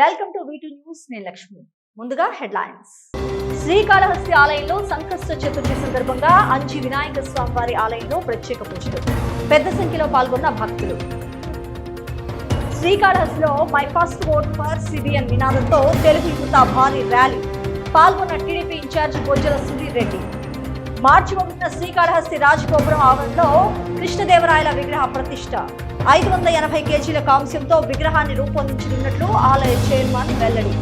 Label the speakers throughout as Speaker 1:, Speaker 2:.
Speaker 1: Welcome to వీటు news నేను లక్ష్మి. ముందుగా headlines. Srikalahasti ఆలయంలో సంకష్ట చతుర్థి సందర్భంగా అంజి వినాయక స్వామి వారి ఆలయంలో ప్రత్యేక పూజలు. పెద్ద సంఖ్యలో పాల్గొన్న భక్తులు. శ్రీకాళహస్తిలో my first vote for CBN నినాదంతో తెలుగు యువత భారీ ర్యాలీ. పాల్గొన్న టీడీపీ ఇన్ఛార్జ్ బొజ్జల సుధీర్ రెడ్డి. మార్చి ఒకటిన శ్రీకాళహస్తి రాజగోపురం ఆవరణలో కృష్ణదేవరాయల విగ్రహ ప్రతిష్ట. ఐదు వందల ఎనభై కేజీల కాంస్యంతో విగ్రహాన్ని రూపొందించనున్నట్లు ఆలయ చైర్మన్ వెల్లడి.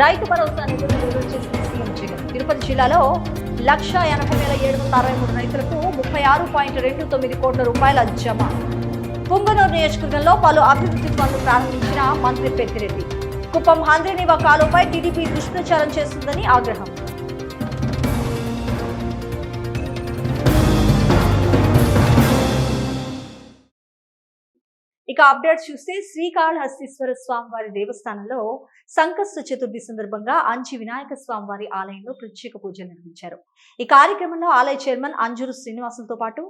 Speaker 1: రైతు భరోసా విడుదల చేసిన సీఎం జగన్. తిరుపతి జిల్లాలో లక్ష ఎనభై వేల ఏడు వందల అరవై మూడు రైతులకు ముప్పై ఆరు పాయింట్ రెండు తొమ్మిది కోట్ల రూపాయల జమ. పుంగనూరు నియోజకవర్గంలో పలు అభివృద్ధి పనులు ప్రారంభించిన మంత్రి పెద్దిరెడ్డి. కుప్పం హంద్రినివా కాలువపై టీడీపీ దుష్ప్రచారం చేస్తుందని ఆగ్రహం. అప్డేట్స్ చూస్తే శ్రీకాళహస్తీశ్వర స్వామి వారి దేవస్థానంలో సంకష్ట చతుర్థి సందర్భంగా అంచి వినాయక స్వామి వారి ఆలయంలో ప్రత్యేక పూజలు నిర్వహించారు. ఈ కార్యక్రమంలో ఆలయ చైర్మన్ అంజూరు శ్రీనివాసులతో పాటు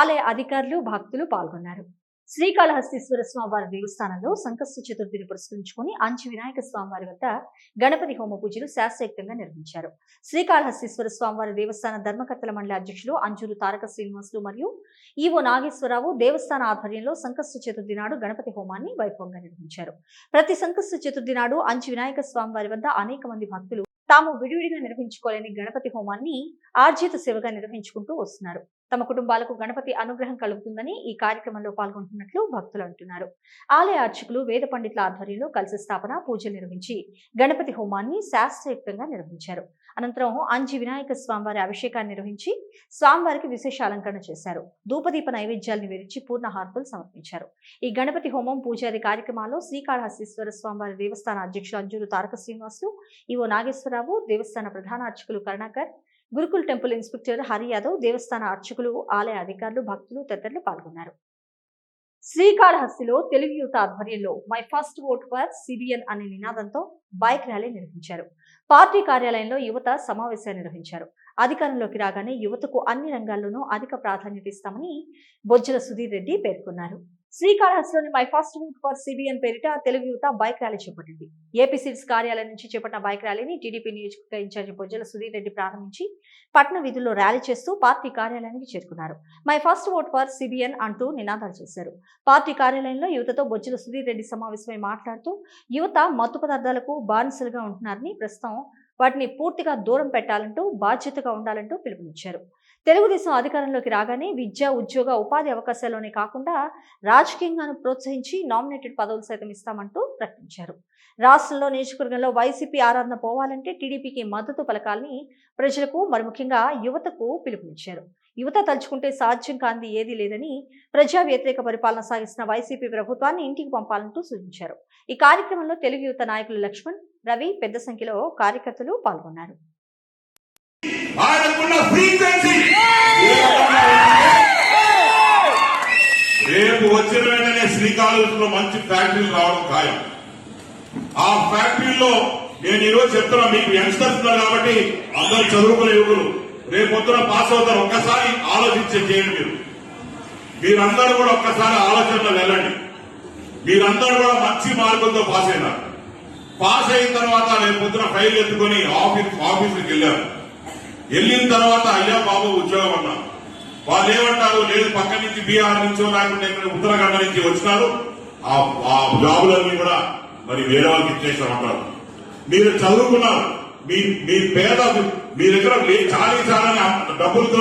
Speaker 1: ఆలయ అధికారులు భక్తులు పాల్గొన్నారు. శ్రీకాళహస్తీశ్వర స్వామివారి దేవస్థానంలో సంకష్ట చతుర్థిని పురస్కరించుకుని అంచి వినాయక స్వామివారి వద్ద గణపతి హోమ పూజలు శాస్త్రయుక్తంగా నిర్వహించారు. శ్రీకాళహస్తీశ్వర స్వామివారి దేవస్థాన ధర్మకర్తల మండలి అధ్యక్షులు అంజూరు తారక శ్రీనివాసులు మరియు ఈవో నాగేశ్వరరావు దేవస్థాన ఆధ్వర్యంలో సంకష్ట చతుర్థి నాడు గణపతి హోమాన్ని వైభవంగా నిర్వహించారు. ప్రతి సంకష్ట చతుర్థి నాడు అంచి వినాయక స్వామి వారి వద్ద అనేక మంది భక్తులు తాము విడివిడిగా నిర్వహించుకోలేని గణపతి హోమాన్ని ఆర్జిత సేవగా నిర్వహించుకుంటూ వస్తున్నారు. తమ కుటుంబాలకు గణపతి అనుగ్రహం కలుగుతుందని ఈ కార్యక్రమంలో పాల్గొంటున్నట్లు భక్తులు అంటున్నారు. ఆలయ అర్చకులు వేద పండితుల ఆధ్వర్యంలో కలిసి స్థాపన పూజలు నిర్వహించి గణపతి హోమాన్ని శాస్త్రయుక్తంగా నిర్వహించారు. అనంతరం అంజి వినాయక స్వామివారి అభిషేకాన్ని నిర్వహించి స్వామివారికి విశేష అలంకరణ చేశారు. ధూపదీప నైవేద్యాలను విరిచి పూర్ణ హారతులు సమర్పించారు. ఈ గణపతి హోమం పూజారి కార్యక్రమాల్లో శ్రీకాళహస్తీశ్వర స్వామివారి దేవస్థాన అధ్యక్షులు అంజూరు తారక శ్రీనివాసులు ఈవో నాగేశ్వరరావు దేవస్థాన ప్రధాన అర్చకులు కరుణాకర్ గురుకుల్ టెంపుల్ ఇన్స్పెక్టర్ హరి యాదవ్ దేవస్థాన అర్చకులు ఆలయ అధికారులు భక్తులు తదితరులు పాల్గొన్నారు. శ్రీకాళహస్తిలో తెలుగు యువత ఆధ్వర్యంలో my first vote for CBN అనే నినాదంతో బైక్ ర్యాలీ నిర్వహించారు. పార్టీ కార్యాలయంలో యువత సమావేశాన్ని నిర్వహించారు. అధికారంలోకి రాగానే యువతకు అన్ని రంగాల్లోనూ అధిక ప్రాధాన్యత ఇస్తామని బొజ్జల సుధీర్ రెడ్డి పేర్కొన్నారు. శ్రీకాళహస్తిలోని my first vote for CBN పేరిట తెలుగు యువత బైక్ ర్యాలీ చేపట్టింది. ఏపీ సిట్స్ కార్యాలయం నుంచి చేపట్టిన బైక్ ర్యాలీని టీడీపీ నియోజకవర్గ ఇన్ఛార్జి బొజ్జల సుధీర్ రెడ్డి ప్రారంభించి పట్టణ వీధుల్లో ర్యాలీ చేస్తూ పార్టీ కార్యాలయానికి చేరుకున్నారు. My first vote for CBN అంటూ నినాదాలు చేశారు. పార్టీ కార్యాలయంలో యువతతో బొజ్జల సుధీర్ రెడ్డి సమావేశమై మాట్లాడుతూ యువత మత్తు పదార్థాలకు బానిసలుగా ఉంటున్నారని ప్రస్తుతం వాటిని పూర్తిగా దూరం పెట్టాలంటూ బాధ్యతగా ఉండాలంటూ పిలుపునిచ్చారు. తెలుగుదేశం అధికారంలోకి రాగానే విద్య ఉద్యోగ ఉపాధి అవకాశాల్లోనే కాకుండా రాజకీయంగాను ప్రోత్సహించి నామినేటెడ్ పదవులు సైతం ఇస్తామంటూ ప్రకటించారు. రాష్ట్రంలో నియోజకవర్గంలో వైసీపీ ఆరాధన పోవాలంటే టీడీపీకి మద్దతు పలకాలని ప్రజలకు మరి ముఖ్యంగా యువతకు పిలుపునిచ్చారు. యువత తలుచుకుంటే సాధ్యం కాంది ఏదీ లేదని ప్రజా వ్యతిరేక పరిపాలన సాగిస్తున్న వైసీపీ ప్రభుత్వాన్ని ఇంటికి పంపాలంటూ సూచించారు. ఈ కార్యక్రమంలో తెలుగు యువత నాయకులు లక్ష్మణ్ రవి పెద్ద సంఖ్యలో కార్యకర్తలు పాల్గొన్నారు.
Speaker 2: ఉన్న ఫ్రీక్వెన్సీ రేపు వచ్చిన వెంటనే శ్రీకాకుళంలో మంచి ఫ్యాక్టరీలు రావడం ఖాయం. ఆ ఫ్యాక్టరీలో నేను ఈరోజు చెప్తున్నా మీకు యంగ్స్టర్స్ ఉన్నారు కాబట్టి అందరూ చదువుకునే యువకులు రేపు పొద్దున పాస్ అవుతారు. ఒక్కసారి ఆలోచించే చేయండి మీరు. మీరందరూ కూడా ఒక్కసారి ఆలోచనలో వెళ్ళండి. మీరందరూ కూడా మంచి మార్కులతో పాస్ అయినారు. పాస్ అయిన తర్వాత రేపు పొద్దున ఫైల్ ఎత్తుకొని ఆఫీస్ ఆఫీసుకి వెళ్ళారు. వెళ్ళిన తర్వాత అయ్యా బాబు ఉద్యోగం అన్నారు. వాళ్ళు ఏమంటారు? లేదు పక్క నుంచి బీహార్ నుంచో లేకుంటే ఇక్కడ ఉత్తరాఖండ నుంచి వచ్చినారు ఆ జాబులన్నీ కూడా మరి వేరే వాళ్ళకి ఇచ్చేసామంటారు మీరు చదువుకున్నారు. మీ మీ పేద మీ దగ్గర చాలీ చాలని డబ్బులతో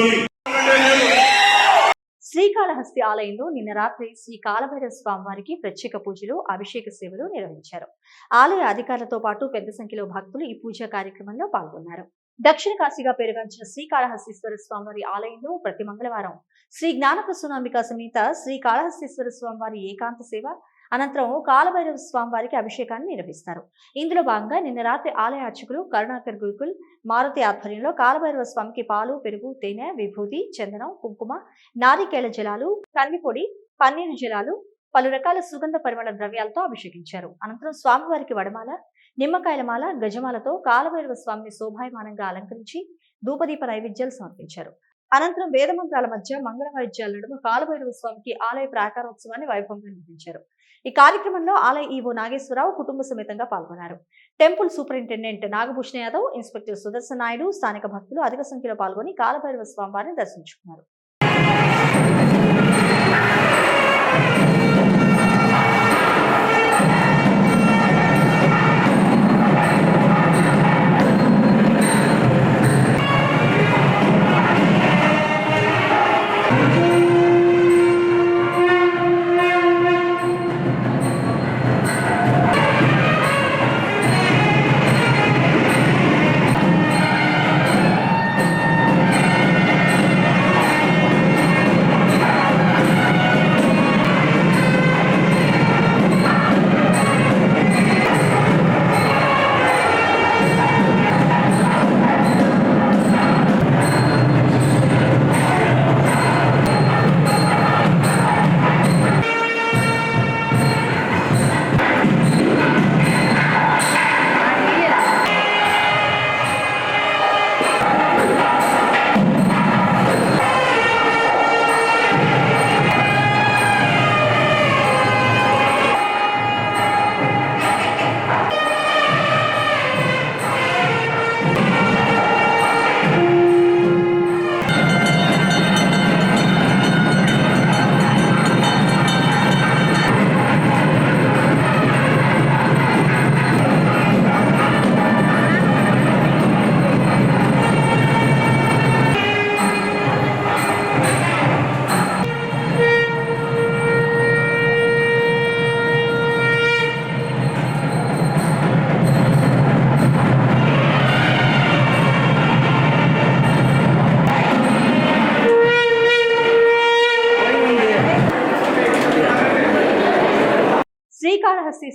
Speaker 1: శ్రీకాళహస్తి ఆలయంలో నిన్న రాత్రి శ్రీ కాలభైరవ స్వామి వారికి ప్రత్యేక పూజలు అభిషేక సేవలు నిర్వహించారు. ఆలయ అధికారులతో పాటు పెద్ద సంఖ్యలో భక్తులు ఈ పూజా కార్యక్రమంలో పాల్గొన్నారు. దక్షిణ కాశీగా పేరుగాంచిన శ్రీకాళహస్తీశ్వర స్వామివారి ఆలయంలో ప్రతి మంగళవారం శ్రీ జ్ఞానప్రసూనాంబిక సమేత శ్రీ కాళహస్తీశ్వర స్వామివారి ఏకాంత సేవ అనంతరం కాలభైరవ స్వామివారికి అభిషేకాన్ని నిర్వహిస్తారు. ఇందులో భాగంగా నిన్న రాత్రి ఆలయ అర్చకులు కరుణాకర్ గురుకుల్ మారుతి ఆధ్వర్యంలో కాలభైరవ స్వామికి పాలు పెరుగు తేనె విభూతి చందనం కుంకుమ నారికేళ జలాలు కందిపొడి పన్నీరు జలాలు పలు రకాల సుగంధ పరిమళ ద్రవ్యాలతో అభిషేకించారు. అనంతరం స్వామివారికి వడమాల నిమ్మకాయల మాల గజమాలతో కాలభైరవ స్వామిని శోభాయమానంగా అలంకరించి ధూపదీప నైవేద్యాలు సమర్పించారు. అనంతరం వేదమంత్రాల మధ్య మంగళ వైద్యాల నడుమ కాలభైరవ స్వామికి ఆలయ ప్రాకారోత్సవాన్ని వైభవంగా నిర్వహించారు. ఈ కార్యక్రమంలో ఆలయ ఈవో నాగేశ్వరరావు కుటుంబ సమేతంగా పాల్గొన్నారు. Temple superintendent Nagabhushana Yadav inspector Sudarshan Naidu స్థానిక భక్తులు అధిక సంఖ్యలో పాల్గొని కాలభైరవ స్వామివారిని దర్శించుకున్నారు.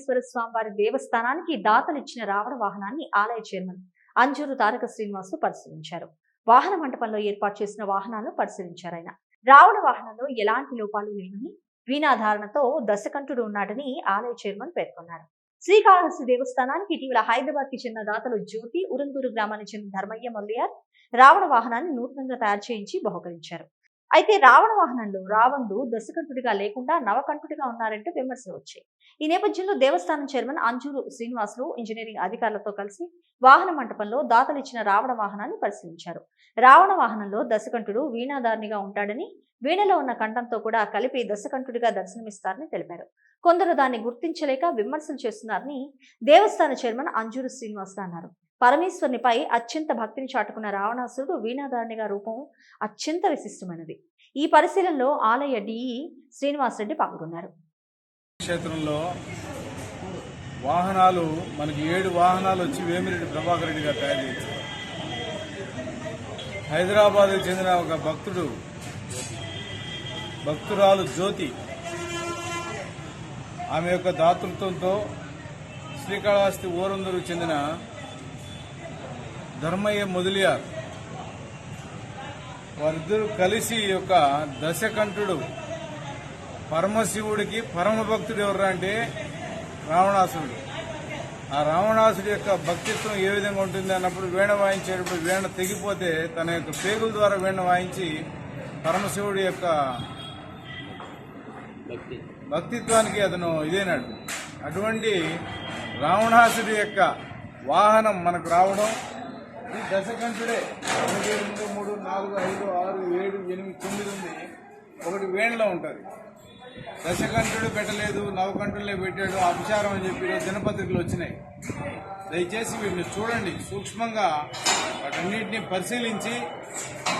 Speaker 1: వెంకటేశ్వర స్వామివారి దేవస్థానానికి దాతలిచ్చిన రావణ వాహనాన్ని ఆలయ చైర్మన్ అంజూరు తారక శ్రీనివాసులు పరిశీలించారు. వాహన మంటపంలో ఏర్పాటు చేసిన వాహనాలను పరిశీలించారు ఆయన. రావణ వాహనంలో ఎలాంటి లోపాలు లేవని వీణాధారణతో దశకంఠుడు ఉన్నాడని ఆలయ చైర్మన్ పేర్కొన్నారు. శ్రీకాళహస్తి దేవస్థానానికి ఇటీవల హైదరాబాద్కి చెందిన దాతలు జ్యోతి ఉరంగూరు గ్రామానికి చెందిన ధర్మయ్య మొల్లియార్ రావణ వాహనాన్ని నూతనంగా తయారు చేయించి బహుకరించారు. అయితే రావణ వాహనంలో రావణుడు దశకంఠుడిగా లేకుండా నవకంఠుడిగా ఉన్నారంటూ విమర్శలు వచ్చాయి. ఈ నేపథ్యంలో దేవస్థానం చైర్మన్ అంజూరు శ్రీనివాసులు ఇంజనీరింగ్ అధికారులతో కలిసి వాహన మంటపంలో దాతలిచ్చిన రావణ వాహనాన్ని పరిశీలించారు. రావణ వాహనంలో దశకంఠుడు వీణాధారినిగా ఉంటాడని వీణలో ఉన్న కంఠంతో కూడా కలిపి దశకంఠుడిగా దర్శనమిస్తారని తెలిపారు. కొందరు దాన్ని గుర్తించలేక విమర్శలు చేస్తున్నారని దేవస్థాన చైర్మన్ అంజూరు శ్రీనివాసులు అన్నారు. పరమేశ్వరునిపై అత్యంత భక్తిని చాటుకున్న రావణాసురుడు వీణాధారణిగా రూపం అత్యంత విశిష్టమైనది. ఈ పరిశీలనలో ఆలయ డిఈ శ్రీనివాసరెడ్డి పాల్గొన్నారు.
Speaker 3: క్షేత్రంలో వాహనాలు మనకి ఏడు వాహనాలు వచ్చి వేమిరెడ్డి ప్రభాకర్ రెడ్డి గారు తయారు చేశారు. హైదరాబాద్కు చెందిన ఒక భక్తుడు భక్తురాలు జ్యోతి ఆమె యొక్క దాతృత్వంతో శ్రీకాళహస్తి ఊరందరు చెందిన ధర్మయ్య మొదలియార్. వారిద్దరూ కలిసి ఈ యొక్క దశకంఠుడు పరమశివుడికి పరమ భక్తుడు ఎవరు అంటే రావణాసురుడు. ఆ రావణాసుడి యొక్క భక్తిత్వం ఏ విధంగా ఉంటుంది అన్నప్పుడు వీణ వాయించేటప్పుడు వీణ తెగిపోతే తన యొక్క పేగుల ద్వారా వీణ వాయించి పరమశివుడి యొక్క భక్తిత్వానికి అతను ఇదేనాడు. అటువంటి రావణాసుడి యొక్క వాహనం మనకు రావడం ఈ దశకంఠుడే ఒకటి రెండు మూడు నాలుగు ఐదు ఆరు ఏడు ఎనిమిది తొమ్మిది ఉంది. ఒకటి వేణలో ఉంటుంది. దశకంఠుడు పెట్టలేదు నవకంఠులే పెట్టాడు అపచారం అని చెప్పి దినపత్రికలు వచ్చినాయి. దయచేసి వీటిని చూడండి సూక్ష్మంగా వాటన్నిటిని పరిశీలించి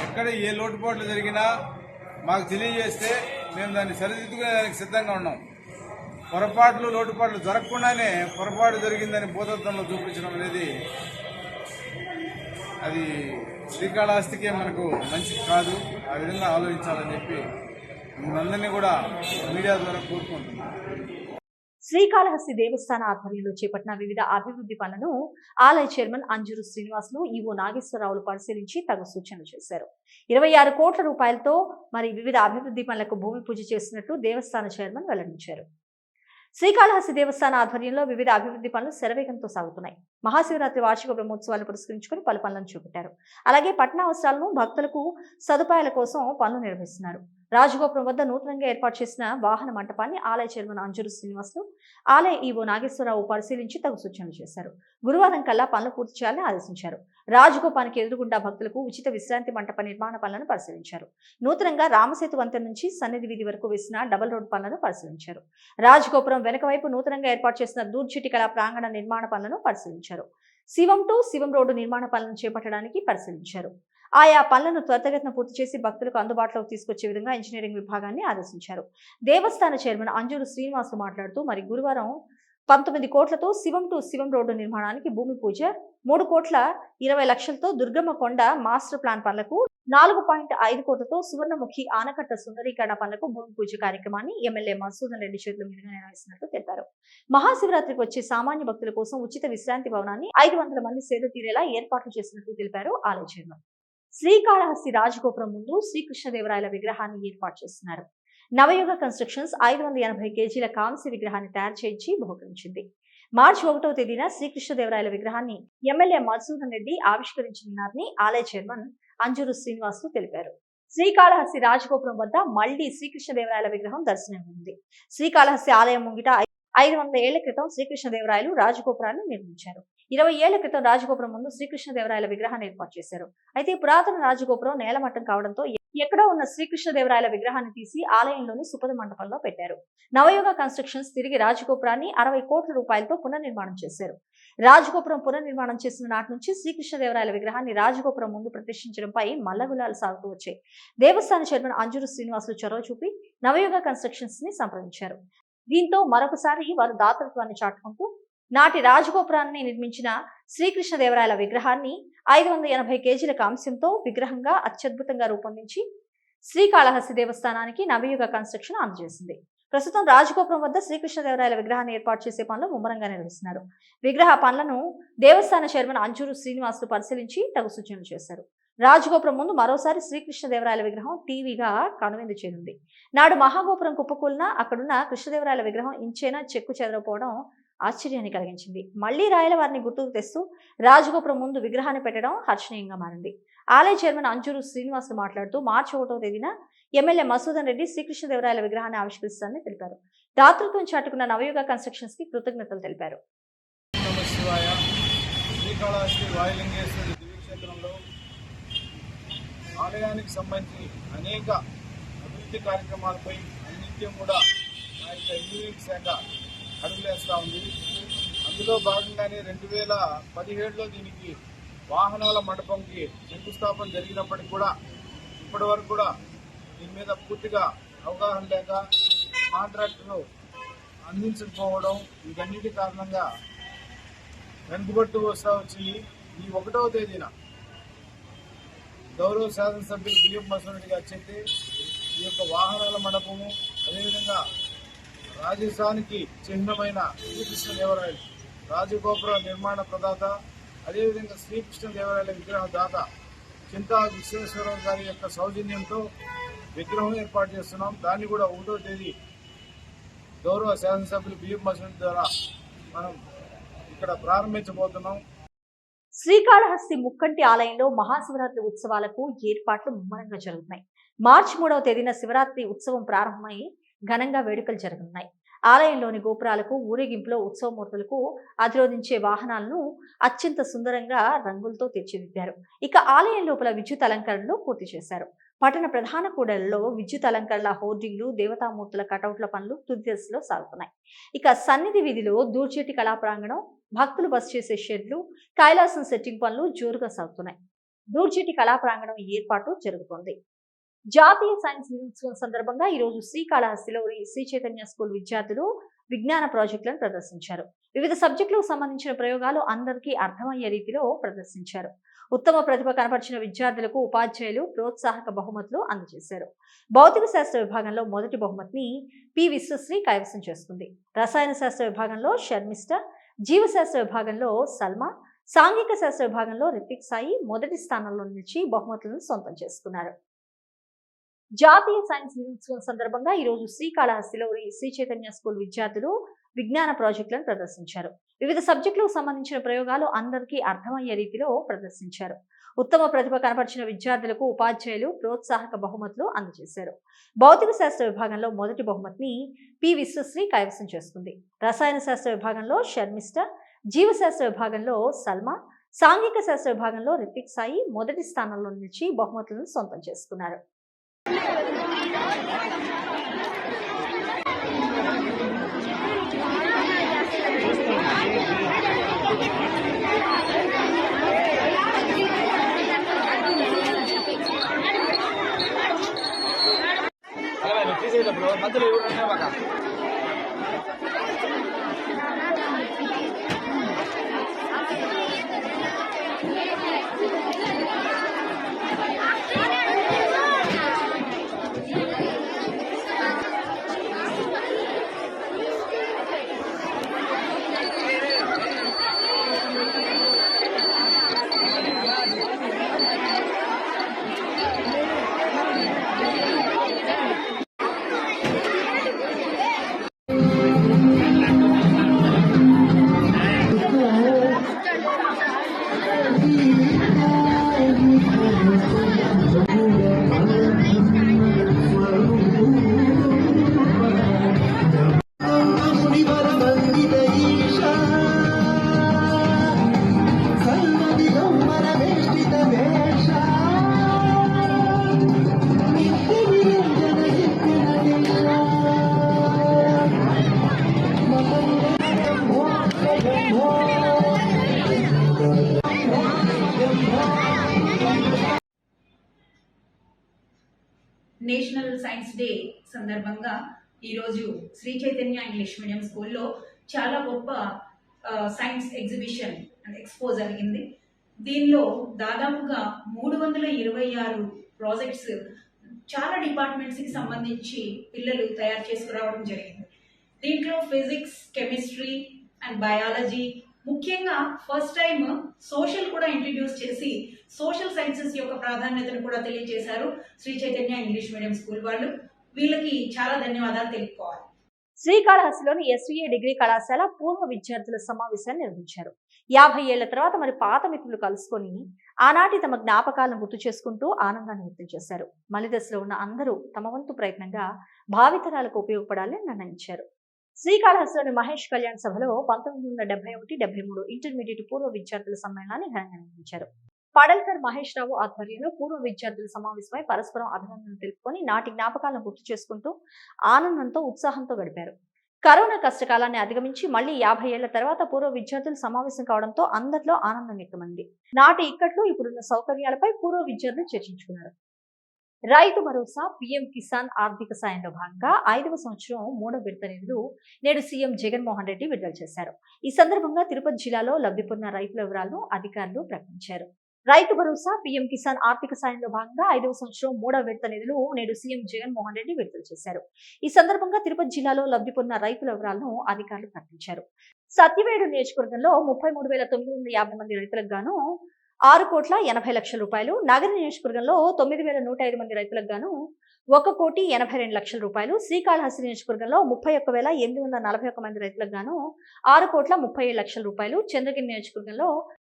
Speaker 3: ఎక్కడ ఏ లోటుపాట్లు జరిగినా మాకు తెలియజేస్తే మేము దాన్ని సరిదిద్దుకునేదానికి సిద్ధంగా ఉన్నాం. పొరపాట్లు లోటుపాట్లు జరగకుండానే పొరపాటు జరిగిందని భూతత్వంలో చూపించడం అనేది అది శ్రీకాళహస్తికే మనకు మంచిది కాదు. ఆ విధంగా ఆలోచించాలని చెప్పి మిమ్మల్ని కూడా మీడియా ద్వారా కోరుకుంటున్నాను.
Speaker 1: శ్రీకాళహస్తి దేవస్థాన ఆధ్వర్యంలో చేపట్టిన వివిధ అభివృద్ధి పనులను ఆలయ చైర్మన్ అంజూరు శ్రీనివాసులు ఈవో నాగేశ్వరరావులు పరిశీలించి తగు సూచనలు చేశారు. ఇరవై ఆరు కోట్ల రూపాయలతో మరి వివిధ అభివృద్ధి పనులకు భూమి పూజ చేసినట్లు దేవస్థాన చైర్మన్ వెల్లడించారు. శ్రీకాళహస్తి దేవస్థాన ఆధ్వర్యంలో వివిధ అభివృద్ధి పనులు శరవేగంతో సాగుతున్నాయి. మహాశివరాత్రి వార్షిక బ్రహ్మోత్సవాలు పురస్కరించుకుని పలు పనులను చూపెట్టారు. అలాగే పట్టణ అవసరాలను భక్తులకు సదుపాయాల కోసం పనులు నిర్వహిస్తున్నారు. రాజగోపురం వద్ద నూతనంగా ఏర్పాటు చేసిన వాహన మంటపాన్ని ఆలయ చైర్మన్ అంజురు శ్రీనివాసులు ఆలయ ఈవో నాగేశ్వరరావు పరిశీలించి తగు సూచనలు చేశారు. గురువారం కల్లా పనులు పూర్తి చేయాలని ఆదేశించారు. రాజగోపానికి ఎదురుగుండా భక్తులకు ఉచిత విశ్రాంతి మంటప నిర్మాణ పనులను పరిశీలించారు. నూతనంగా రామసేతు వంతెన నుంచి సన్నిధి వీధి వరకు వేసిన డబుల్ రోడ్ పనులను పరిశీలించారు. రాజగోపురం వెనక వైపు నూతనంగా ఏర్పాటు చేసిన దూర్చిటికల ప్రాంగణ నిర్మాణ పనులను పరిశీలించారు. శివం టు శివం రోడ్డు నిర్మాణ పనులను చేపట్టడానికి పరిశీలించారు. ఆయా పనులను త్వరితగతిన పూర్తి చేసి భక్తులకు అందుబాటులోకి తీసుకొచ్చే విధంగా ఇంజనీరింగ్ విభాగాన్ని ఆదేశించారు. దేవస్థాన చైర్మన్ అంజూరు శ్రీనివాసులు మాట్లాడుతూ మరి గురువారం పంతొమ్మిది కోట్లతో శివం టు శివం రోడ్డు నిర్మాణానికి భూమి పూజ మూడు కోట్ల ఇరవై లక్షలతో దుర్గమ్మ కొండ మాస్టర్ ప్లాన్ పనులకు నాలుగు పాయింట్ ఐదు కోట్లతో సువర్ణముఖి ఆనకట్ట సుందరీకరణ పనులకు భూమి పూజ కార్యక్రమాన్ని ఎమ్మెల్యే మసూదన్ రెడ్డి చేతుల మీదుగా నిర్వహిస్తున్నట్లు తెలిపారు. మహాశివరాత్రికి వచ్చే సామాన్య భక్తుల కోసం ఉచిత విశ్రాంతి భవనాన్ని ఐదు వందల మంది సేద తీరేలా ఏర్పాట్లు చేసినట్లు తెలిపారు ఆలోచన శ్రీకాళహస్తి రాజగోపురం ముందు శ్రీకృష్ణదేవరాయల విగ్రహాన్ని ఏర్పాటు చేస్తున్నారు. నవయుగ కన్స్ట్రక్షన్స్ ఐదు వందల ఎనభై కేజీల కాంస్య విగ్రహాన్ని తయారు చేయించి బహుకరించింది. మార్చి ఒకటవ తేదీన శ్రీకృష్ణదేవరాయల విగ్రహాన్ని ఎమ్మెల్యే మధుసూదన్ రెడ్డి ఆవిష్కరించనున్నారని ఆలయ చైర్మన్ అంజూరు శ్రీనివాసులు తెలిపారు. శ్రీకాళహస్తి రాజగోపురం వద్ద మళ్ళీ శ్రీకృష్ణదేవరాయల విగ్రహం దర్శనమింది శ్రీకాళహస్తి ఆలయం ముంగిట ఐదు వందల ఏళ్ళ క్రితం శ్రీకృష్ణదేవరాయలు రాజగోపురాన్ని నిర్మించారు. ఇరవై ఏళ్ళ క్రితం రాజగోపురం ముందు శ్రీకృష్ణదేవరాయల విగ్రహాన్ని ఏర్పాటు చేశారు. అయితే పురాతన రాజగోపురం నేలమట్టం కావడంతో ఎక్కడో ఉన్న శ్రీకృష్ణదేవరాయల విగ్రహాన్ని తీసి ఆలయంలోని సుపద మండపంలో పెట్టారు. నవయుగ కన్స్ట్రక్షన్స్ తిరిగి రాజగోపురాన్ని అరవై కోట్ల రూపాయలతో పునర్నిర్మాణం చేశారు. రాజగోపురం పునర్నిర్మాణం చేసిన నాటి నుంచి శ్రీకృష్ణదేవరాయల విగ్రహాన్ని రాజగోపురం ముందు ప్రతిష్ఠించడంపై మల్లగులాలు సాగుతూ వచ్చాయి. దేవస్థాన చైర్మన్ అంజూరు శ్రీనివాసులు చొరవ చూపి నవయుగ కన్స్ట్రక్షన్స్ని సంప్రదించారు. దీంతో మరొకసారి వారు దాతృత్వాన్ని చాటుకుంటూ నాటి రాజగోపురాన్ని నిర్మించిన శ్రీకృష్ణదేవరాయల విగ్రహాన్ని ఐదు వందల ఎనభై కేజీల కాంస్యంతో విగ్రహంగా అత్యద్భుతంగా రూపొందించి శ్రీకాళహస్తి దేవస్థానానికి నవయుగ కన్స్ట్రక్షన్ అందజేసింది. ప్రస్తుతం రాజగోపురం వద్ద శ్రీకృష్ణదేవరాయల విగ్రహాన్ని ఏర్పాటు చేసే పనులు ముమ్మరంగా నిర్వహిస్తున్నారు. విగ్రహ పనులను దేవస్థాన చైర్మన్ అంజూరు శ్రీనివాసులు పరిశీలించి తగు సూచనలు చేశారు. రాజగోపురం ముందు మరోసారి శ్రీకృష్ణదేవరాయల విగ్రహం టీవీగా కనువిందు చేరింది. నాడు మహాగోపురం కుప్పకూలిన అక్కడున్న కృష్ణదేవరాయల విగ్రహం ఇంచేనా చెక్కు చెదరపోవడం ఆశ్చర్యాన్ని కలిగించింది. మళ్ళీ రాయల వారిని గుర్తుకు తెస్తూ రాజగోపురం ముందు విగ్రహాన్ని పెట్టడం హర్షణీయంగా మారింది. ఆలయ చైర్మన్ అంజూరు శ్రీనివాసులు మాట్లాడుతూ మార్చి ఒకటో తేదీన ఎమ్మెల్యే మసూదన్ రెడ్డి శ్రీకృష్ణదేవరాయల విగ్రహాన్ని ఆవిష్కరిస్తారని తెలిపారు. దాతృత్వం చాటుకున్న నవయుగ కన్స్ట్రక్షన్స్కి కృతజ్ఞతలు తెలిపారు.
Speaker 3: ఆలయానికి సంబంధించి అనేక అభివృద్ధి కార్యక్రమాలపై నిత్యం కూడా మా యొక్క ఇంజనీరింగ్ శాఖ అడుగులేస్తూ ఉంది. అందులో భాగంగానే రెండు వేల పదిహేడులో దీనికి వాహనాల మండపంకి శంకుస్థాపన జరిగినప్పటికీ కూడా ఇప్పటి వరకు కూడా దీని మీద పూర్తిగా అవగాహన లేక కాంట్రాక్టులు అందించకపోవడం ఇవన్నిటి కారణంగా వెనుకబట్టు వస్తా వచ్చి ఈ ఒకటవ తేదీన గౌరవ శాసనసభ్యులు బియ్యం మసూరెడ్డి గారు చెప్పి ఈ యొక్క వాహనాల మండపము అదేవిధంగా రాజేశానికి చిహ్నమైన శ్రీకృష్ణదేవరాయలు రాజగోపుర నిర్మాణ ప్రదాత అదేవిధంగా శ్రీకృష్ణదేవరాయల విగ్రహ దాత చింతా విశ్వేశ్వరరావు గారి యొక్క సౌజన్యంతో విగ్రహం ఏర్పాటు చేస్తున్నాం. దాన్ని కూడా ఒకటో తేదీ గౌరవ శాసనసభ్యులు బియ్యం మసూరెడ్డి ద్వారా మనం ఇక్కడ ప్రారంభించబోతున్నాం.
Speaker 1: శ్రీకాళహస్తి ముక్కంటి ఆలయంలో మహాశివరాత్రి ఉత్సవాలకు ఏర్పాట్లు ముమ్మరంగా జరుగుతున్నాయి. మార్చి మూడవ తేదీన శివరాత్రి ఉత్సవం ప్రారంభమై ఘనంగా వేడుకలు జరగనున్నాయి. ఆలయంలోని గోపురాలకు ఊరేగింపులో ఉత్సవమూర్తులకు అధిరోధించే వాహనాలను అత్యంత సుందరంగా రంగులతో తీర్చిదిద్దారు. ఇక ఆలయం లోపల విద్యుత్ అలంకరణలు పూర్తి చేశారు. పట్టణ ప్రధాన కూడలలో విద్యుత్ అలంకరణల హోర్డింగ్లు దేవతామూర్తుల కటౌట్ల పనులు తుది దశలో సాగుతున్నాయి. ఇక సన్నిధి వీధిలో దూర్చేటి కళా ప్రాంగణం భక్తులు బస చేసే షెడ్లు కైలాసం సెట్టింగ్ పనులు జోరుగా సాగుతున్నాయి. దూర్చేటి కళా ప్రాంగణం ఏర్పాటు జరుగుతోంది. జాతీయ సైన్స్ దినోత్సవం సందర్భంగా ఈ రోజు శ్రీకాళహస్తిలో శ్రీ చైతన్య స్కూల్ విద్యార్థులు విజ్ఞాన ప్రాజెక్టులను ప్రదర్శించారు. వివిధ సబ్జెక్టులకు సంబంధించిన ప్రయోగాలు అందరికీ అర్థమయ్యే రీతిలో ప్రదర్శించారు. ఉత్తమ ప్రతిభ కనపరిచిన విద్యార్థులకు ఉపాధ్యాయులు ప్రోత్సాహక బహుమతులు అందజేశారు. భౌతిక శాస్త్ర విభాగంలో మొదటి బహుమతిని పి. విశ్వశ్రీ కైవసం చేసుకుంది. రసాయన శాస్త్ర విభాగంలో షర్మిష్ట జీవశాస్త్ర విభాగంలో సల్మా సాంఘిక శాస్త్ర విభాగంలో రితిక్ సాయి మొదటి స్థానంలో నిలిచి బహుమతులను సొంతం చేసుకున్నారు. జాతీయ సైన్స్ దినోత్సవం సందర్భంగా ఈ రోజు శ్రీకాళహస్తిలో శ్రీ చైతన్య స్కూల్ విద్యార్థులు విజ్ఞాన ప్రాజెక్టులను ప్రదర్శించారు. వివిధ సబ్జెక్టులకు సంబంధించిన ప్రయోగాలు అందరికీ అర్థమయ్యే రీతిలో ప్రదర్శించారు. ఉత్తమ ప్రతిభ కనపరిచిన విద్యార్థులకు ఉపాధ్యాయులు ప్రోత్సాహక బహుమతులు అందజేశారు. భౌతిక శాస్త్ర విభాగంలో మొదటి బహుమతిని పి. విశ్వశ్రీ కైవసం చేసుకుంది రసాయన శాస్త్ర విభాగంలో షర్మిష్ట జీవశాస్త్ర విభాగంలో సల్మా సాంఘిక శాస్త్ర విభాగంలో రితిక్ సాయి మొదటి స్థానంలో నిలిచి బహుమతులను సొంతం చేసుకున్నారు.
Speaker 4: ಮಧ್ಯದಲ್ಲಿ
Speaker 5: నేషనల్ సైన్స్ డే సందర్భంగా ఈరోజు శ్రీ చైతన్య ఇంగ్లీష్ మీడియం స్కూల్లో చాలా గొప్ప సైన్స్ ఎగ్జిబిషన్ అండ్ ఎక్స్పో జరిగింది. దీనిలో దాదాపుగా మూడు వందల ఇరవై ఆరు ప్రాజెక్ట్స్ చాలా డిపార్ట్మెంట్స్కి సంబంధించి పిల్లలు తయారు చేసుకురావడం జరిగింది. దీంట్లో ఫిజిక్స్ కెమిస్ట్రీ అండ్ బయాలజీ ముఖ్యంగా ఫస్ట్ టైం సోషల్ కూడా ఇంట్రడ్యూస్ చేసి సోషల్ సైన్సెస్ యొక్క ప్రాధాన్యతను కూడా తెలియజేశారు Shri Chaitanya English medium school వాళ్ళు. వీళ్ళకి చాలా ధన్యవాదాలు తెలుపుకోవాలి.
Speaker 1: శ్రీకాళహస్తిలోని ఎస్వీఏ డిగ్రీ కళాశాల పూర్వ విద్యార్థుల సమావేశాన్ని నిర్వహించారు. యాభై ఏళ్ళ తర్వాత మరి పాత మిత్రులు కలుసుకొని ఆనాటి తమ జ్ఞాపకాలను గుర్తు చేసుకుంటూ ఆనందాన్ని వ్యక్తం చేశారు. మలిదశలో ఉన్న అందరూ తమ వంతు ప్రయత్నంగా భావితరాలకు ఉపయోగపడాలని నిర్ణయించారు. శ్రీకాళహస్తిలోని మహేష్ కళ్యాణ్ సభలో పంతొమ్మిది వందల డెబ్బై ఒకటి డెబ్బై మూడు ఇంటర్మీడియట్ పూర్వ విద్యార్థుల సమ్మేళనాన్ని ఘనంగా నిర్వహించారు పడల్కర్ మహేష్ రావు ఆధ్వర్యంలో పూర్వ విద్యార్థుల సమావేశమై పరస్పరం అభినందనలు తెలుపుకొని నాటి జ్ఞాపకాలను గుర్తు చేసుకుంటూ ఆనందంతో ఉత్సాహంతో గడిపారు. కరోనా కష్టకాలాన్ని అధిగమించి మళ్ళీ యాభై ఏళ్ళ తర్వాత పూర్వ విద్యార్థులు సమావేశం కావడంతో అందరిలో ఆనందం వ్యక్తమైంది. నాటి ఇక్కట్లు ఇప్పుడున్న సౌకర్యాలపై పూర్వ విద్యార్థులు చర్చించుకున్నారు. రైతు భరోసా పీఎం కిసాన్ ఆర్థిక సాయంలో భాగంగా ఐదవ సంవత్సరం మూడో విడత నిధులు నేడు సీఎం జగన్మోహన్ రెడ్డి విడుదల చేశారు. ఈ సందర్భంగా తిరుపతి జిల్లాలో లబ్ధి పొందిన రైతుల వివరాలను అధికారులు ప్రకటించారు. రైతు భరోసా పీఎం కిసాన్ ఆర్థిక సాయంలో భాగంగా ఐదవ సంవత్సరం మూడవ విడత నిధులు నేడు సీఎం జగన్మోహన్ రెడ్డి విడుదల చేశారు. ఈ సందర్భంగా తిరుపతి జిల్లాలో లబ్ధి పొందిన రైతుల వివరాలను అధికారులు ప్రకటించారు. సత్యవేడు నియోజకవర్గంలో ముప్పై మూడు వేల తొమ్మిది వందల యాభై మంది రైతులకు గాను ఆరు కోట్ల ఎనభై లక్షల రూపాయలు. నగర నియోజకవర్గంలో తొమ్మిది వేల నూట ఐదు మంది రైతులకు గాను ఒక కోటి ఎనభై రెండు లక్షల రూపాయలు. శ్రీకాళహస్తి నియోజకవర్గంలో ముప్పై ఒక్క వేల ఎనిమిది వందల నలభై ఒక్క మంది రైతులకు గాను ఆరు కోట్ల ముప్పై ఏడు లక్షల రూపాయలు. చంద్రగిరి నియోజకవర్గంలో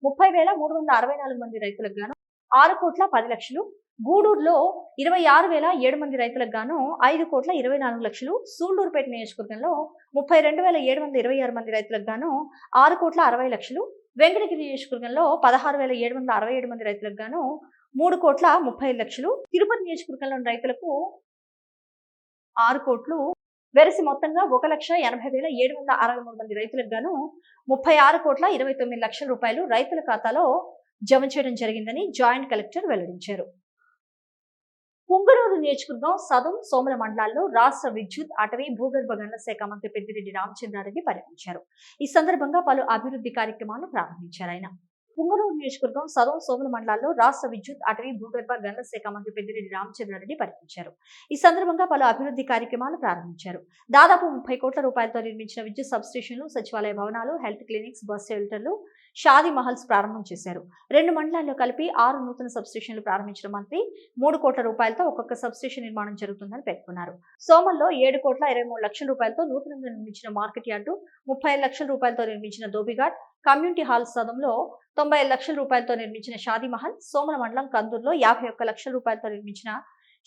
Speaker 1: ముప్పై వేల మూడు వందల అరవై నాలుగు మంది రైతులకు గాను ఆరు కోట్ల పది లక్షలు. గూడూరులో ఇరవై ఆరు వేల ఏడు మంది రైతులకు గాను ఐదు కోట్ల ఇరవై నాలుగు లక్షలు. సూళ్ళూరుపేట నియోజకవర్గంలో ముప్పై రెండు వేల ఏడు వందల ఇరవై ఆరు మంది రైతులకు గాను ఆరు కోట్ల అరవై లక్షలు. వెంకటగిరి నియోజకవర్గంలో పదహారు వేల ఏడు వందల అరవై ఏడు మంది రైతులకు గాను మూడు కోట్ల ముప్పై ఐదు లక్షలు. తిరుపతి నియోజకవర్గంలోని రైతులకు ఆరు కోట్లు. వెరసి మొత్తంగా ఒక లక్ష ఎనభై వేల ఏడు వందల అరవై మూడు మంది రైతులకు గాను ముప్పై ఆరు కోట్ల ఇరవై తొమ్మిది లక్షల రూపాయలు రైతుల ఖాతాలో జమ చేయడం జరిగిందని జాయింట్ కలెక్టర్ వెల్లడించారు. పుంగనూరు నియోజకవర్గం సదం సోమల మండలాల్లో రాష్ట్ర విద్యుత్ అటవీ భూగర్భ గనుల శాఖ మంత్రి పెద్దిరెడ్డి రామచంద్రారెడ్డి పర్యటించారు. ఈ సందర్భంగా పలు అభివృద్ధి కార్యక్రమాలను ప్రారంభించారు ఆయన. పుంగనూరు నియోజకవర్గం సదం సోమల మండలాల్లో రాష్ట్ర విద్యుత్ అటవీ భూగర్భ గనుల శాఖ మంత్రి పెద్దిరెడ్డి రామచంద్రారెడ్డి పర్యటించారు. ఈ సందర్భంగా పలు అభివృద్ధి కార్యక్రమాలు ప్రారంభించారు. దాదాపు ముప్పై కోట్ల రూపాయలతో నిర్మించిన విద్యుత్ సబ్స్టేషన్లు సచివాలయ భవనాలు హెల్త్ క్లినిక్స్ బస్ షెల్టర్లు షాదీ మహల్స్ ప్రారంభం చేశారు. రెండు మండలాల్లో కలిపి ఆరు నూతన సబ్స్టేషన్లు ప్రారంభించిన మంత్రి మూడు కోట్ల రూపాయలతో ఒక్కొక్క సబ్స్టేషన్ నిర్మాణం జరుగుతుందని పేర్కొన్నారు. సోమల్లో ఏడు కోట్ల ఇరవై మూడు లక్షల రూపాయలతో నూతనంగా నిర్మించిన మార్కెట్ యార్డు ముప్పై లక్షల రూపాయలతో నిర్మించిన దోబిఘాట్ కమ్యూనిటీ హాల్ సదంలో తొంభై ఐదు లక్షల రూపాయలతో నిర్మించిన షాదీ మహల్ సోమల మండలం కందూరులో యాభై ఒక్క లక్షల రూపాయలతో నిర్మించిన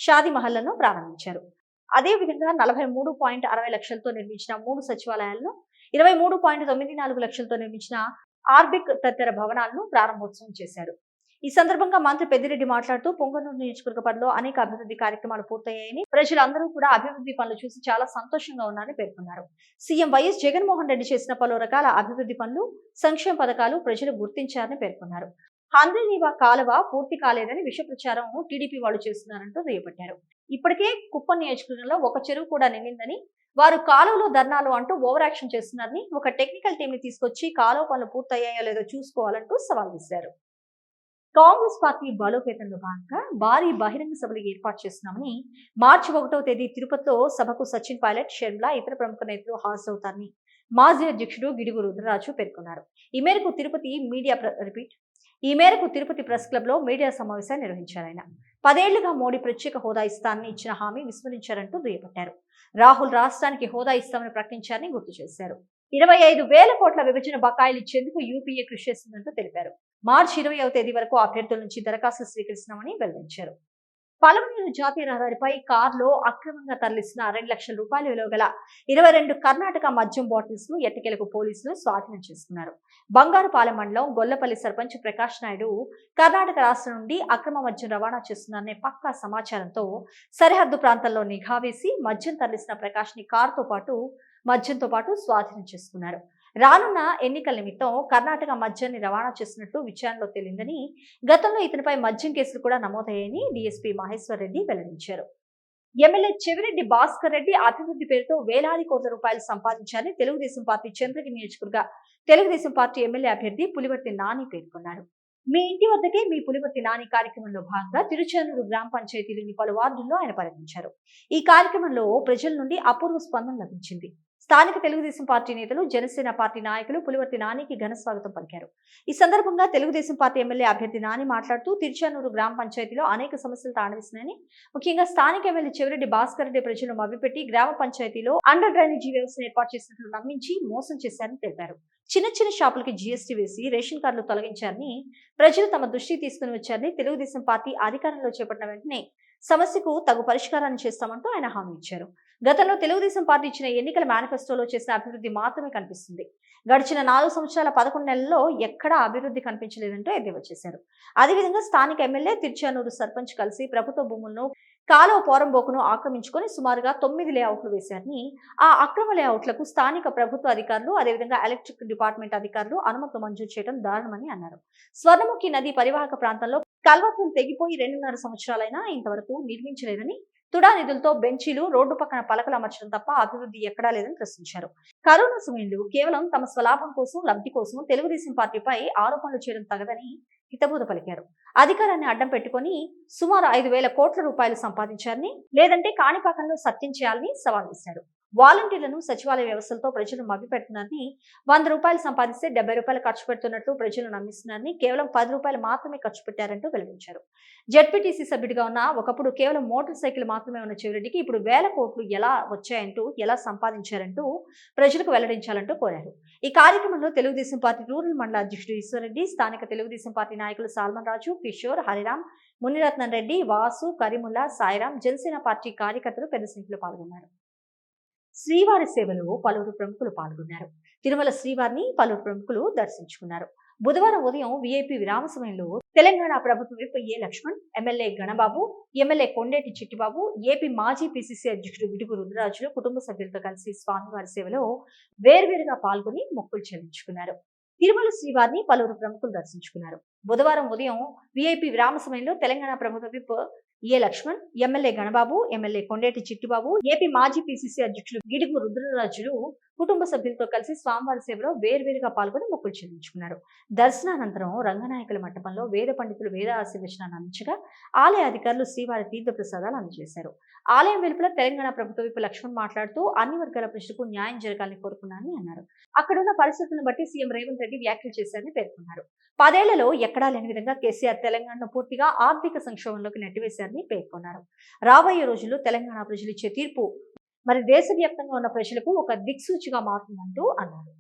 Speaker 1: షాదీ మహల్లను ప్రారంభించారు. అదేవిధంగా నలభై మూడు పాయింట్ అరవై లక్షలతో నిర్మించిన మూడు సచివాలయాలను ఇరవై మూడు పాయింట్ తొమ్మిది నాలుగు లక్షలతో నిర్మించిన ఆర్బిక్ తదితర భవనాలను ప్రారంభోత్సవం చేశారు. ఈ సందర్భంగా మంత్రి పెద్దిరెడ్డి మాట్లాడుతూ పొంగనూరు నియోజకవర్గ పరిధిలో అనేక అభివృద్ధి కార్యక్రమాలు పూర్తయ్యాయని ప్రజలందరూ కూడా అభివృద్ధి పనులు చూసి చాలా సంతోషంగా ఉన్నారని పేర్కొన్నారు. సీఎం వైఎస్ జగన్మోహన్ రెడ్డి చేసిన పలు రకాల అభివృద్ధి పనులు సంక్షేమ పథకాలు ప్రజలు గుర్తించారని పేర్కొన్నారు. హంద్రీనీవా కాలువ పూర్తి కాలేదని విష ప్రచారం టీడీపీ వాళ్ళు చేస్తున్నారంటూ దుయ్యబట్టారు ఇప్పటికే కుప్పం నియోజకవర్గంలో ఒక చెరువు కూడా నిండిందని వారు కాలువలో ధర్నాలు అంటూ ఓవర్ యాక్షన్ చేస్తున్నారని ఒక టెక్నికల్ టీమ్ని తీసుకొచ్చి కాలువ పనులు పూర్తయ్యాయో లేదో చూసుకోవాలంటూ సవాల్ విసిరారు. కాంగ్రెస్ పార్టీ బలోపేతంలో భాగంగా భారీ బహిరంగ సభలు ఏర్పాటు చేస్తున్నామని మార్చి ఒకటో తేదీ తిరుపతిలో సభకు సచిన్ పైలట్ షర్మిల ఇతర ప్రముఖ నేతలు హాజరవుతారని మాజీ అధ్యక్షుడు గిడుగు రుద్రరాజు పేర్కొన్నారు. ఈ మేరకు తిరుపతి మీడియా రిపీట్ ఈ మేరకు తిరుపతి ప్రెస్ క్లబ్లో మీడియా సమావేశాన్ని నిర్వహించారు ఆయన. పదేళ్ళుగా మోడీ ప్రత్యేక హోదా ఇస్తానని ఇచ్చిన హామీ విస్మరించారంటూ దుయ్యబట్టారు. రాహుల్ రాష్ట్రానికి హోదా ఇస్తామని ప్రకటించారని గుర్తు చేశారు. ఇరవై ఐదు వేల కోట్ల విభజన బకాయిలు ఇచ్చేందుకు యూపీఏ కృషి చేస్తుందంటూ తెలిపారు. మార్చి ఇరవైవ తేదీ వరకు అభ్యర్థుల నుంచి దరఖాస్తు స్వీకరిస్తున్నామని వెల్లడించారు. పలమనేరు జాతీయ రహదారిపై కారులో అక్రమంగా తరలిస్తున్న రెండు లక్షల రూపాయల విలువ గల ఇరవై రెండు కర్ణాటక మద్యం బాటిల్స్ను ఎత్తికెలకు పోలీసులు స్వాధీనం చేసుకున్నారు. బంగారుపాలెం మండలం గొల్లపల్లి సర్పంచ్ ప్రకాష్ నాయుడు కర్ణాటక రాష్ట్రం నుండి అక్రమ మద్యం రవాణా చేస్తున్నారనే పక్కా సమాచారంతో సరిహద్దు ప్రాంతాల్లో నిఘా వేసి మద్యం తరలిసిన ప్రకాష్ని కారుతో పాటు మద్యంతో పాటు స్వాధీనం చేసుకున్నారు. రానున్న ఎన్నికల నిమిత్తం కర్ణాటక మద్యాన్ని రవాణా చేసినట్లు విచారణలో తేలిందని గతంలో ఇతనిపై మద్యం కేసులు కూడా నమోదయ్యాయని డీఎస్పీ మహేశ్వర్ రెడ్డి వెల్లడించారు. ఎమ్మెల్యే చెవిరెడ్డి భాస్కర్ రెడ్డి అభివృద్ధి పేరుతో వేలాది కోట్ల రూపాయలు సంపాదించారని తెలుగుదేశం పార్టీ చంద్రగి నియోజకవర్గ తెలుగుదేశం పార్టీ ఎమ్మెల్యే అభ్యర్థి పులివర్తి నాని పేర్కొన్నారు. మీ ఇంటి వద్దకే మీ పులివర్తి నాని కార్యక్రమంలో భాగంగా తిరుచెందూరు గ్రామ పంచాయతీలోని పలు వార్డుల్లో ఆయన పర్యటించారు. ఈ కార్యక్రమంలో ప్రజల నుండి అపూర్వ స్పందన లభించింది. స్థానిక తెలుగుదేశం పార్టీ నేతలు జనసేన పార్టీ నాయకులు పులివర్తి నానికి ఘన స్వాగతం పలికారు. ఈ సందర్భంగా తెలుగుదేశం పార్టీ ఎమ్మెల్యే అభ్యర్థి నాని మాట్లాడుతూ తిరుచానూరు గ్రామ పంచాయతీలో అనేక సమస్యలు తాండవిస్తున్నాయని ముఖ్యంగా స్థానిక ఎమ్మెల్యే చెవిరెడ్డి భాస్కర్ రెడ్డి ప్రజలను మభ్యపెట్టి గ్రామ పంచాయతీలో అండర్ డ్రైనేజీ వ్యవస్థను ఏర్పాటు చేసినట్లు నమ్మించి మోసం చేశారని తెలిపారు. చిన్న చిన్న షాపులకి జీఎస్టీ వేసి రేషన్ కార్డులు తొలగించారని ప్రజలు తమ దృష్టికి తీసుకుని వచ్చారని తెలుగుదేశం పార్టీ అధికారంలో చేపట్టిన వెంటనే సమస్యకు తగు పరిష్కారాన్ని చేస్తామంటూ ఆయన హామీ ఇచ్చారు. గతంలో తెలుగుదేశం పార్టీ ఇచ్చిన ఎన్నికల మేనిఫెస్టోలో చేసిన అభివృద్ధి మాత్రమే కనిపిస్తుంది. గడిచిన నాలుగు సంవత్సరాల పదకొండు నెలల్లో ఎక్కడా అభివృద్ధి కనిపించలేదంటూ ఎద్దేవా చేశారు. అదేవిధంగా స్థానిక ఎమ్మెల్యే తిరుచానూరు సర్పంచ్ కలిసి ప్రభుత్వ భూములను కాలువ పోరంబోకును ఆక్రమించుకొని సుమారుగా తొమ్మిది లేఅవుట్లు వేశారని ఆ అక్రమ లేఅవుట్లకు స్థానిక ప్రభుత్వ అధికారులు అదేవిధంగా ఎలక్ట్రిక్ డిపార్ట్మెంట్ అధికారులు అనుమతులు మంజూరు చేయడం దారుణమని అన్నారు. స్వర్ణముఖి నది పరివాహక ప్రాంతంలో కల్వతులు తెగిపోయి రెండున్నర సంవత్సరాలైనా ఇంతవరకు నిర్మించలేదని తుడా నిధులతో బెంచీలు రోడ్డు పక్కన పలకలు అమర్చడం తప్ప అభివృద్ధి ఎక్కడా లేదని ప్రశ్నించారు. కరోనా సమయంలో కేవలం తమ స్వలాభం కోసం లబ్ధి కోసం తెలుగుదేశం పార్టీపై ఆరోపణలు చేయడం తగదని హితబోధ పలికారు. అధికారాన్ని అడ్డం పెట్టుకొని సుమారు ఐదు వేల కోట్ల రూపాయలు సంపాదించారని లేదంటే కాణిపాకంలో సత్యం చేయాలని సవాల్ చేశారు వాలంటీర్లను సచివాలయ వ్యవస్థలతో ప్రజలు మభ్యపెడుతున్నారని వంద రూపాయలు సంపాదిస్తే డెబ్బై రూపాయలు ఖర్చు పెడుతున్నట్లు ప్రజలు నమ్మిస్తున్నారని కేవలం పది రూపాయలు మాత్రమే ఖర్చు పెట్టారంటూ వెల్లడించారు జడ్పీటీసీ సభ్యుడిగా ఉన్న ఒకప్పుడు కేవలం మోటార్ సైకిల్ మాత్రమే ఉన్న చెవిరెడ్డికి ఇప్పుడు వేల కోట్లు ఎలా వచ్చాయంటూ ఎలా సంపాదించారంటూ ప్రజలకు వెల్లడించాలంటూ కోరారు. ఈ కార్యక్రమంలో తెలుగుదేశం పార్టీ రూరల్ మండల అధ్యక్షుడు ఈశ్వరరెడ్డి స్థానిక తెలుగుదేశం పార్టీ నాయకులు సాల్మన్ రాజు కిషోర్ హరిరామ్ మునిరత్నం రెడ్డి వాసు కరీముల్లా సాయిరాం జనసేన పార్టీ కార్యకర్తలు పెద్ద సంఖ్యలో పాల్గొన్నారు. శ్రీవారి సేవలో పలువురు ప్రముఖులు పాల్గొన్నారు. తిరుమల శ్రీవారిని పలువురు ప్రముఖులు దర్శించుకున్నారు. బుధవారం ఉదయం విఐపి విరామ సమయంలో తెలంగాణ ప్రభుత్వ whip A Lakshman MLA Ganababu MLA Kondeti Chittibabu AP మాజీ పిసిసి అధ్యక్షుడు విడుగు రుద్రరాజులు కుటుంబ సభ్యులతో కలిసి స్వామివారి సేవలో వేర్వేరుగా పాల్గొని మొక్కులు చెల్లించుకున్నారు. తిరుమల శ్రీవారిని పలువురు ప్రముఖులు దర్శించుకున్నారు. బుధవారం ఉదయం విఐపి విరామ సమయంలో తెలంగాణ ప్రభుత్వ whip A Lakshman MLA Ganababu MLA Kondeti Chittibabu AP మాజీ పిసిసి అధ్యక్షులు గిడుగు రుద్రరాజులు కుటుంబ సభ్యులతో కలిసి స్వామివారి సేవలో వేర్వేరుగా పాల్గొని మొక్కులు చెల్లించుకున్నారు. దర్శనానంతరం రంగనాయకుల మంటపంలో వేద పండితులు వేద ఆశీర్వచనాన్ని అందించగా ఆలయ అధికారులు శ్రీవారి తీర్థ ప్రసాదాలు అందజేశారు. ఆలయం వెలుపల తెలంగాణ ప్రభుత్వ వైపు లక్ష్మణ్ మాట్లాడుతూ అన్ని వర్గాల ప్రజలకు న్యాయం జరగాలని కోరుకున్నానని అన్నారు. అక్కడున్న పరిస్థితులను బట్టి సీఎం రేవంత్ రెడ్డి వ్యాఖ్యలు చేశారని పేర్కొన్నారు. పదేళ్ళలో ఎక్కడా లేని విధంగా కేసీఆర్ తెలంగాణను పూర్తిగా ఆర్థిక సంక్షోభంలోకి నెట్టివేశారని పేర్కొన్నారు. రాబోయే రోజుల్లో తెలంగాణ ప్రజలు ఇచ్చే తీర్పు మరి దేశవ్యాప్తంగా ఉన్న ప్రజలకు ఒక దిక్సూచిగా మారుతుందంటూ అన్నారు.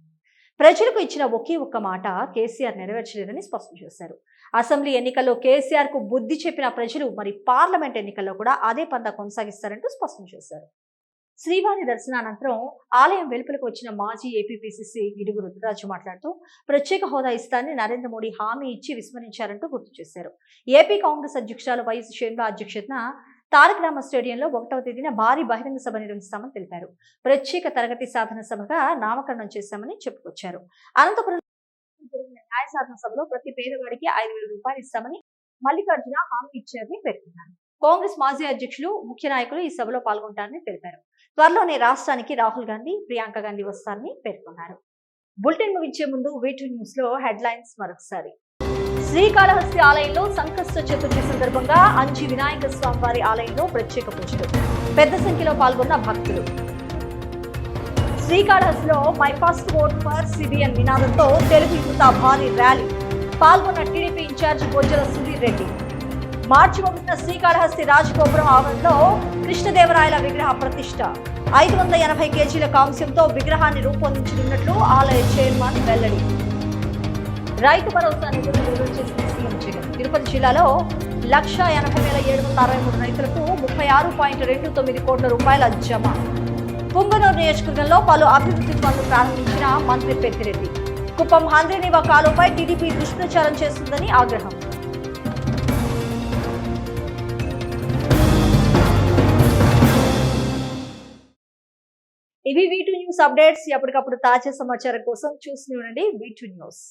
Speaker 1: ప్రజలకు ఇచ్చిన ఒకే ఒక్క మాట కేసీఆర్ నెరవేర్చలేదని స్పష్టం చేశారు. అసెంబ్లీ ఎన్నికల్లో కేసీఆర్కు బుద్ధి చెప్పిన ప్రజలు మరి పార్లమెంట్ ఎన్నికల్లో కూడా అదే పందా కొనసాగిస్తారంటూ స్పష్టం చేశారు. శ్రీవారి దర్శనానంతరం ఆలయం వెలుపలకు వచ్చిన మాజీ ఏపీపీసీసీ గిడుగు రుద్రరాజు మాట్లాడుతూ ప్రత్యేక హోదా ఇస్తానని నరేంద్ర మోడీ హామీ ఇచ్చి విస్మరించారంటూ గుర్తు చేశారు. ఏపీ కాంగ్రెస్ అధ్యక్షురాలు వైఎస్ షేమ్లా అధ్యక్షతన తారక రామ స్టేడియంలో ఒకటవ తేదీన భారీ బహిరంగ సభ నిర్వహిస్తామని తెలిపారు. ప్రత్యేక తరగతి సాధన సభగా నామకరణం చేశామని చెప్పుకొచ్చారు. అనంతపురం జరిగిన న్యాయ సాధన సభలో ప్రతి పేదవాడికి ఐదు వేల రూపాయలు ఇస్తామని మల్లికార్జున హామీ ఇచ్చారని పేర్కొన్నారు. కాంగ్రెస్ మాజీ అధ్యక్షులు ముఖ్య నాయకులు ఈ సభలో పాల్గొంటారని తెలిపారు. త్వరలోనే రాష్ట్రానికి రాహుల్ గాంధీ ప్రియాంక గాంధీ వస్తారని పేర్కొన్నారు. బులెటిన్ ముగించే ముందు వీటి న్యూస్లో హెడ్లైన్స్ మరొకసారి. శ్రీకాళహస్తి ఆలయంలో సంకష్ట చతుర్థి సందర్భంగా అంచి వినాయక స్వామి వారి ఆలయంలో ప్రత్యేక పూజలు. పెద్ద సంఖ్యలో పాల్గొన్న భక్తులు. శ్రీకాళహస్తిలో my first vote for CBN నినాదంతో తెలుగు యువత భారీ ర్యాలీ. పాల్గొన్న టీడీపీ ఇన్ఛార్జ్ బొజ్జల సుధీర్ రెడ్డి. మార్చి ఒకటిన శ్రీకాళహస్తి రాజగోపురం ఆవరణలో కృష్ణదేవరాయల విగ్రహ ప్రతిష్ట. ఐదు వందల ఎనభై కేజీల కాంస్యంతో విగ్రహాన్ని రూపొందించనున్నట్లు ఆలయ చైర్మన్ వెల్లడి. రైతు భరోసా నిధులు విడుదల చేసిన సీఎం జగన్. తిరుపతి జిల్లాలో లక్ష ఎనభై వేల ఏడు వందల అరవై మూడు రైతులకు ముప్పై ఆరు పాయింట్ రెండు తొమ్మిది కోట్ల రూపాయల జమ. పుంగనూరు నియోజకవర్గంలో పలు అభివృద్ధి పనులు ప్రారంభించిన మంత్రి పెద్దిరెడ్డి. కుప్పం హంద్రీనివా కాలువపై టీడీపీ దుష్ప్రచారం చేస్తుందని ఆగ్రహం. ఇవి వీటూ న్యూస్ అప్డేట్స్. ఎప్పటికప్పుడు తాజా సమాచారం కోసం చూస్తూనే ఉండండి వీటూ న్యూస్